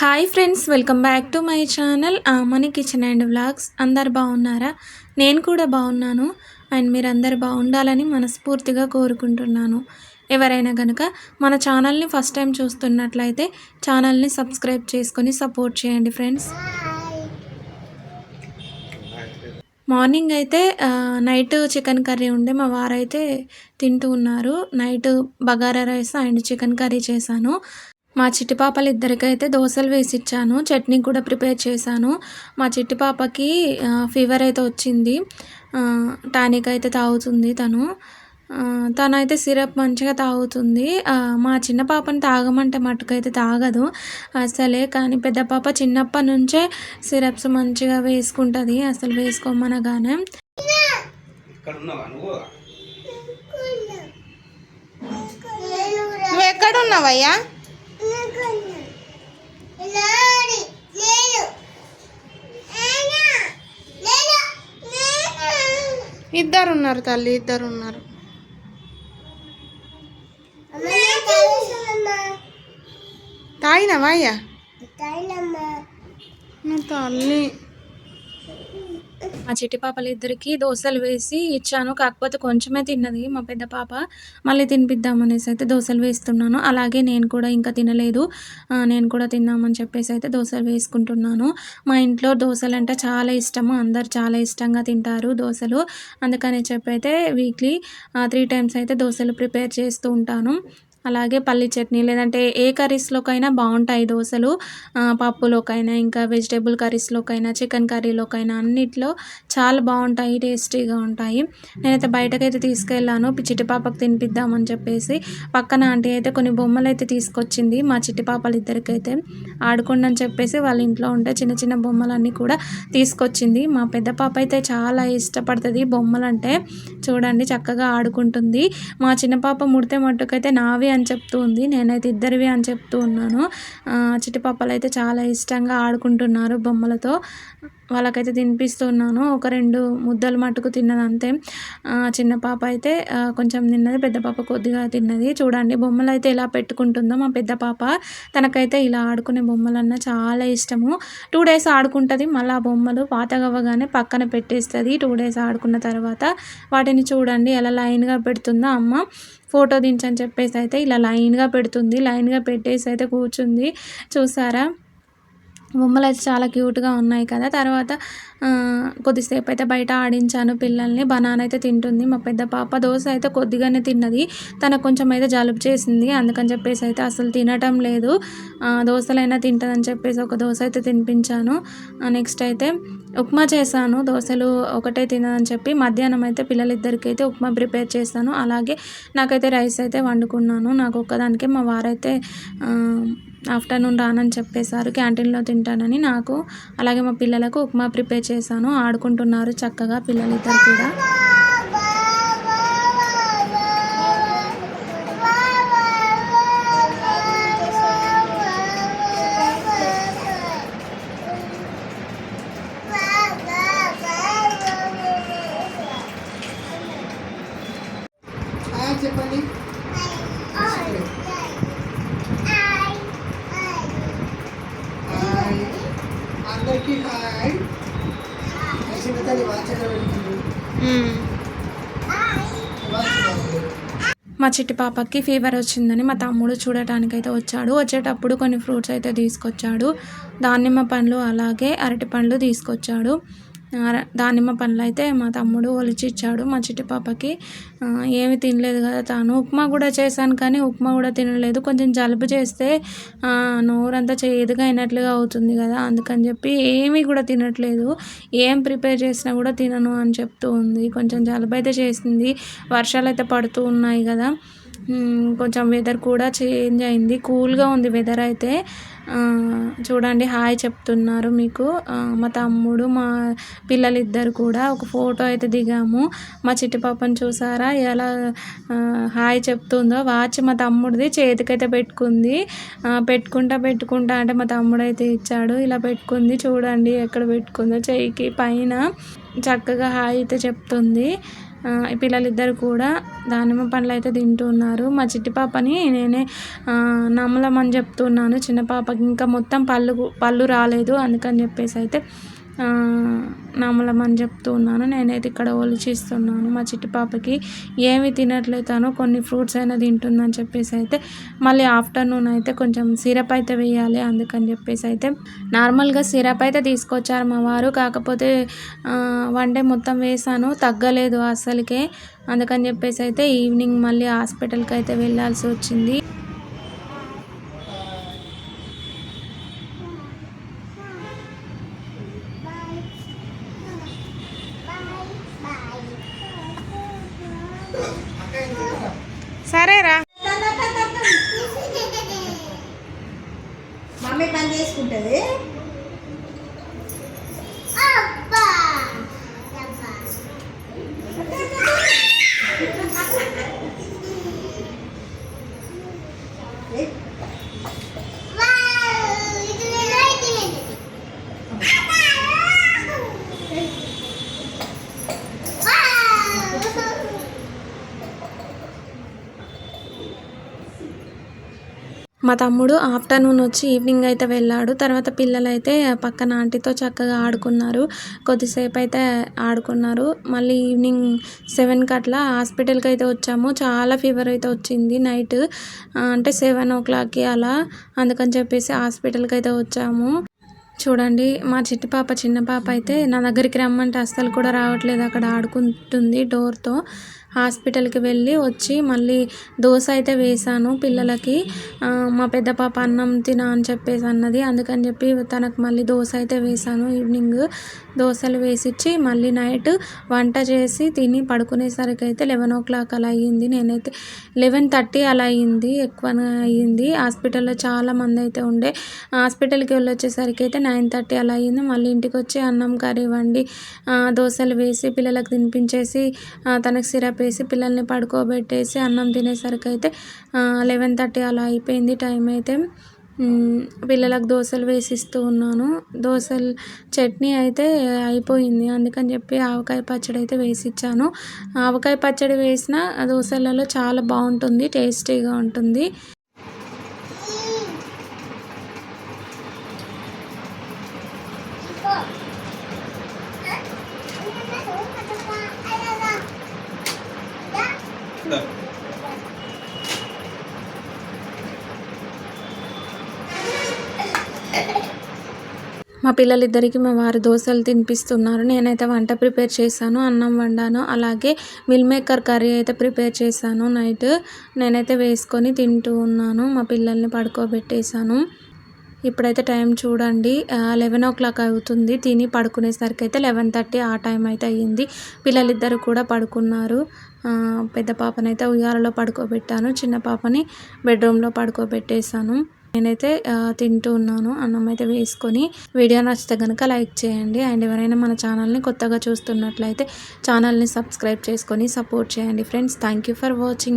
Hi friends welcome back to my channel Mani kitchen and vlogs. అందరు బాగున్నారా? నేను కూడా బాగున్నాను. అండ్ మీరు అందరు బాగుండాలని మనస్ఫూర్తిగా కోరుకుంటున్నాను. ఎవరైనా కనుక మన ఛానల్ని ఫస్ట్ టైం చూస్తున్నట్లయితే ఛానల్ని సబ్స్క్రైబ్ చేసుకొని సపోర్ట్ చేయండి ఫ్రెండ్స్. మార్నింగ్ అయితే నైట్ చికెన్ కర్రీ ఉండే మా వారైతే తింటూ ఉన్నారు. Night bagara rice and chicken curry చేశాను. మా చిట్టి పాపలు ఇద్దరికైతే దోశలు వేసి ఇచ్చాను చట్నీ కూడా ప్రిపేర్ చేశాను. మా చిట్టి పాపకి ఫీవర్ అయితే వచ్చింది. ఆ, టానిక్ అయితే తాగుతుంది తను. ఆ, తనైతే సిరప్ మంచిగా తాగుతుంది. మా చిన్న పాపని తాగమంటే మట్టుకైతే తాగదు. అసలే కానీ పెద్ద పాప చిన్నప్పటి నుంచే సిరప్స్ మంచిగా వేసుకుంటుంది అసలు వేసుకోమనగానే. ఇక్కడ ఉన్నావా నువ్వు? నువ్వు ఎక్కడ ఉన్నావయ్యా ఇద్దరు ఉన్నారు తల్లి ఇద్దరు ఉన్నారు తాగినావా అయ్యా? తల్లి. మా చిట్టి పాపలు ఇద్దరికి దోశలు వేసి ఇచ్చాను. కాకపోతే కొంచెమే తిన్నది మా పెద్ద పాప. మళ్ళీ తినిపిద్దామనేసి అయితే దోశలు వేస్తున్నాను. అలాగే నేను కూడా ఇంకా తినలేదు. నేను కూడా తిందామని చెప్పేసి అయితే దోశలు వేసుకుంటున్నాను. మా ఇంట్లో దోశలు అంటే చాలా ఇష్టము. అందరు చాలా ఇష్టంగా తింటారు దోశలు. అందుకని చెప్పి అయితే వీక్లీ త్రీ టైమ్స్ అయితే దోశలు ప్రిపేర్ చేస్తూ ఉంటాను. అలాగే పల్లి చట్నీ లేదంటే ఏ కర్రీస్లోకైనా బాగుంటాయి దోశలు పప్పులోకైనా ఇంకా వెజిటేబుల్ కర్రీస్లోకైనా చికెన్ కర్రీలోకైనా అన్నిట్లో చాలా బాగుంటాయి టేస్టీగా ఉంటాయి. నేనైతే బయటకైతే తీసుకెళ్ళాను చిట్టి పాపకు తినిపిద్దామని చెప్పేసి. పక్కన ఆంటీ అయితే కొన్ని బొమ్మలు అయితే తీసుకొచ్చింది మా చిట్టి పాపలు ఇద్దరికైతే ఆడుకోండి అని చెప్పేసి వాళ్ళ ఇంట్లో ఉంటే చిన్న చిన్న బొమ్మలన్నీ కూడా తీసుకొచ్చింది. మా పెద్ద పాప అయితే చాలా ఇష్టపడుతుంది బొమ్మలంటే. చూడండి చక్కగా ఆడుకుంటుంది. మా చిన్న పాప ముడితే మట్టుకైతే నావి అని చెప్తూ ఉంది. నేనైతే ఇద్దరివి అని చెప్తూ ఉన్నాను. ఆ, చిట్టి పాపలు అయితే చాలా ఇష్టంగా ఆడుకుంటున్నారు బొమ్మలతో. వాళ్ళకైతే తినిపిస్తున్నాను. ఒక రెండు ముద్దలు మట్టుకు తిన్నది అంతే. చిన్న పాప అయితే కొంచెం తిన్నది పెద్ద పాప కొద్దిగా తిన్నది. చూడండి బొమ్మలు అయితే ఎలా పెట్టుకుంటుందో మా పెద్ద పాప. తనకైతే ఇలా ఆడుకునే బొమ్మలన్న చాలా ఇష్టము. టూ డేస్ ఆడుకుంటుంది మళ్ళీ ఆ బొమ్మలు పాతగవ్వగానే పక్కన పెట్టేస్తుంది. టూ డేస్ ఆడుకున్న తర్వాత వాటిని చూడండి ఎలా లైన్గా పెడుతుందో అమ్మ. ఫోటో దించని చెప్పేసి అయితే ఇలా లైన్గా పెడుతుంది. లైన్గా పెట్టేసి అయితే కూర్చుంది. చూసారా? బొమ్మలు అయితే చాలా క్యూట్గా ఉన్నాయి కదా. తర్వాత కొద్దిసేపు అయితే బయట ఆడించాను పిల్లల్ని. బనానా అయితే తింటుంది. మా పెద్ద పాప దోశ అయితే కొద్దిగానే తిన్నది. తనకు కొంచెం అయితే జలుబు చేసింది. అందుకని చెప్పేసి అయితే అసలు తినటం లేదు. దోశలైనా తింటుందని చెప్పేసి ఒక దోశ అయితే తినిపించాను. నెక్స్ట్ అయితే ఉప్మా చేశాను. దోశలు ఒకటే తినదని చెప్పి మధ్యాహ్నం అయితే పిల్లలిద్దరికి అయితే ఉప్మా ప్రిపేర్ చేశాను. అలాగే నాకైతే రైస్ అయితే వండుకున్నాను. నాకు ఒక్కదానికే మా వారైతే ఆఫ్టర్నూన్ రానని చెప్పేశారు క్యాంటీన్లో తింటానని నాకు. అలాగే మా పిల్లలకు ఉప్మా ప్రిపేర్ చేశాను ఆడుకుంటున్నారు చక్కగా పిల్లలిద్దరు కూడా. మా చిట్టి పాపకి ఫీవర్ వచ్చిందని మా తమ్ముడు చూడటానికైతే వచ్చాడు. వచ్చేటప్పుడు కొన్ని ఫ్రూట్స్ అయితే తీసుకొచ్చాడు. దానిమ్మ పండ్లు అలాగే అరటి పండ్లు తీసుకొచ్చాడు. దానిమ్మ పండ్లు అయితే మా తమ్ముడు ఒలిచి ఇచ్చాడు మా చిట్టి పాపకి ఏమీ తినలేదు కదా తాను. ఉప్మా కూడా చేశాను కానీ ఉప్మా కూడా తినలేదు. కొంచెం జలుబు చేస్తే నోరంతా చేదుగా అయినట్లుగా అవుతుంది కదా. అందుకని చెప్పి ఏమీ కూడా తినట్లేదు. ఏం ప్రిపేర్ చేసినా కూడా తినను అని చెప్తూ ఉంది. కొంచెం జలుబు అయితే చేసింది. వర్షాలు అయితే పడుతూ ఉన్నాయి కదా. కొంచెం వెదర్ కూడా చేంజ్ అయింది. కూల్గా ఉంది వెదర్ అయితే. చూడండి హాయ్ చెప్తున్నారు మీకు. మా తమ్ముడు మా పిల్లలిద్దరు కూడా ఒక ఫోటో అయితే దిగాము. మా చిట్టి పాపని చూసారా? ఎలా హాయ్ చెప్తుందో. వాచ్ మా తమ్ముడిది చేతికైతే పెట్టుకుంది. పెట్టుకుంటా పెట్టుకుంటా అంటే మా తమ్ముడు అయితే ఇచ్చాడు. ఇలా పెట్టుకుంది చూడండి ఎక్కడ పెట్టుకుందో. చెయ్యికి పైన చక్కగా హాయ్ అయితే చెప్తుంది. పిల్లలిద్దరు కూడా దానిమ్మ పండ్లు అయితే తింటున్నారు మా చిట్టి పాపని నేనే నమలమని నమ్మలమని చెప్తున్నాను. చిన్న పాపకి ఇంకా మొత్తం పళ్ళు పళ్ళు రాలేదు అందుకని చెప్పేసి అయితే నమలమని చెప్తూ ఉన్నాను. నేనైతే ఇక్కడ ఒలిచిస్తున్నాను మా చిట్టి పాపకి ఏమి తినట్లేతానో కొన్ని ఫ్రూట్స్ అయినా తింటుందని చెప్పేసి అయితే మళ్ళీ ఆఫ్టర్నూన్ అయితే కొంచెం సిరప్ అయితే వేయాలి అందుకని చెప్పేసి అయితే నార్మల్గా సిరప్ అయితే తీసుకొచ్చారు మా వారు. కాకపోతే ఆ, వన్ డే మొత్తం వేసాను తగ్గలేదు అసలుకే. అందుకని చెప్పేసి అయితే ఈవినింగ్ మళ్ళీ హాస్పిటల్కి అయితే వెళ్ళాల్సి వచ్చింది. సరేరా మమ్మీ పని చేసుకుంటుంది. మా తమ్ముడు ఆఫ్టర్నూన్ వచ్చి ఈవినింగ్ అయితే వెళ్ళాడు. తర్వాత పిల్లలు అయితే పక్కన ఆంటీతో చక్కగా ఆడుకున్నారు. కొద్దిసేపు అయితే ఆడుకున్నారు. మళ్ళీ ఈవినింగ్ సెవెన్కి అట్లా హాస్పిటల్కి అయితే వచ్చాము. చాలా ఫీవర్ అయితే వచ్చింది నైట్ అంటే సెవెన్ ఓ క్లాక్కి అలా. అందుకని చెప్పేసి హాస్పిటల్కి అయితే వచ్చాము. చూడండి మా చిట్టి పాప చిన్న పాప అయితే నా దగ్గరికి రమ్మంటే అస్సలు కూడా రావట్లేదు. అక్కడ ఆడుకుంటుంది డోర్తో హాస్పిటల్కి వెళ్ళి వచ్చి మళ్ళీ దోశ అయితే వేసాను పిల్లలకి. మా పెద్ద పాప అన్నం తిన అని చెప్పేసి అన్నది. అందుకని చెప్పి తనకు మళ్ళీ దోశ అయితే వేసాను ఈవినింగ్. దోశలు వేసిచ్చి మళ్ళీ నైట్ వంట చేసి తిని పడుకునేసరికి అయితే లెవెన్ ఓ క్లాక్ అలా అయ్యింది. నేనైతే లెవెన్ థర్టీ అలా అయ్యింది ఎక్కువనే అయ్యింది. హాస్పిటల్లో చాలా మంది అయితే ఉండే. హాస్పిటల్కి వెళ్ళి వచ్చేసరికి అయితే నైన్ థర్టీ అలా అయ్యింది. మళ్ళీ ఇంటికి వచ్చి అన్నం కర్రీ వండి దోశలు వేసి పిల్లలకు తినిపించేసి తనకు సిరప్ చెప్పేసి పిల్లల్ని పడుకోబెట్టేసి అన్నం తినేసరికి అయితే లెవెన్ థర్టీ అలా అయిపోయింది టైం అయితే. పిల్లలకు దోశలు వేసిస్తూ ఉన్నాను. దోశలు చట్నీ అయితే అయిపోయింది. అందుకని చెప్పి ఆవకాయ పచ్చడి అయితే వేసి ఇచ్చాను ఆవకాయ పచ్చడి వేసిన దోశలలో చాలా బాగుంటుంది టేస్టీగా ఉంటుంది. దా. మా పిల్లలిద్దరికీ మా వారు దోశలు తినిపిస్తున్నారు. నేనైతే వంట ప్రిపేర్ చేశాను అన్నం వండాను అలాగే మిల్ మేకర్ కర్రీ అయితే ప్రిపేర్ చేశాను. నైట్ నేనైతే వేసుకొని తింటూ ఉన్నాను. మా పిల్లల్ని పడుకోబెట్టేశాను. ఇప్పుడైతే టైం చూడండి. లెవెన్ ఓ క్లాక్ అవుతుంది. తిని పడుకునేసరికి అయితే లెవెన్ థర్టీ ఆ టైం అయితే అయ్యింది. పిల్లలిద్దరు కూడా పడుకున్నారు. పెద్ద పాపనైతే ఉయ్యాలలో పడుకోబెట్టాను. చిన్న పాపని బెడ్రూమ్లో పడుకోబెట్టేశాను. నేనైతే తింటూ ఉన్నాను. అన్నం అయితే వేసుకొని వీడియో నచ్చితే కనుక లైక్ చేయండి. అండ్ ఎవరైనా మన ఛానల్ని కొత్తగా చూస్తున్నట్లయితే ఛానల్ని సబ్స్క్రైబ్ చేసుకొని సపోర్ట్ చేయండి. Friends thank you for watching.